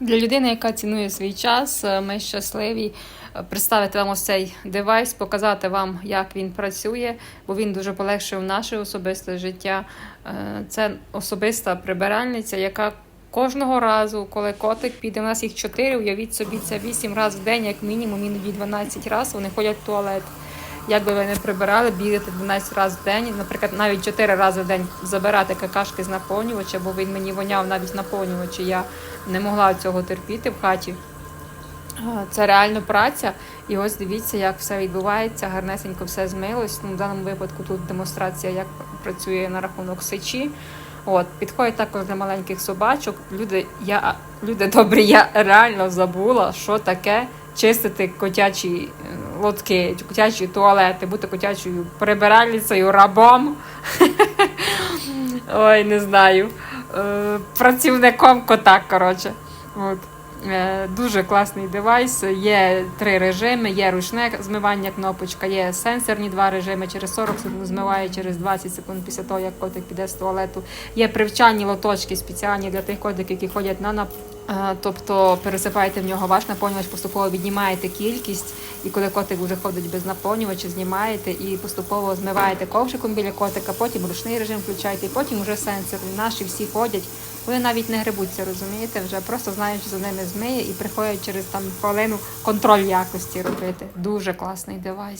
Для людини, яка цінує свій час, е, ми щасливі е, представити вам ось цей девайс, показати вам, як він працює, бо він дуже полегшив наше особисте життя. Е, Це особиста прибиральниця, яка кожного разу, коли котик піде, у нас їх чотири, уявіть собі, це вісім разів в день, як мінімум, іноді 12 разів вони ходять в туалет. Як би ви не прибирали, бігати 12 разів в день, наприклад, навіть 4 рази в день забирати какашки з наповнювача, бо він мені воняв навіть з наповнювача. Я не могла цього терпіти в хаті. Це реально праця. І ось дивіться, як все відбувається, гарнесенько все змилось. Ну, в даному випадку тут демонстрація, як працює на рахунок сечі. От, підходить також для маленьких собачок. Люди, я, люди добрі, я реально забула, що таке чистити котячі е, лотки, котячі туалети, бути котячою прибиральницею, рабом. Ой, не знаю. Е, Працівником кота, коротше. От. Е, Дуже класний девайс. Є три режими: є ручне змивання кнопочка, є сенсорні два режими. Через 40 секунд змиває, через 20 секунд після того, як котик піде з туалету. Є привчальні лоточки спеціальні для тих котиків, які ходять на Тобто пересипаєте в нього ваш наповнювач, поступово віднімаєте кількість, і коли котик вже ходить без наповнювача, знімаєте і поступово змиваєте ковшиком біля котика, потім ручний режим включаєте, і потім вже сенсорний. Наші всі ходять. Вони навіть не грибуться, розумієте, вже просто знають, що за ними змиє і приходять через там хвилину контроль якості робити. Дуже класний девайс.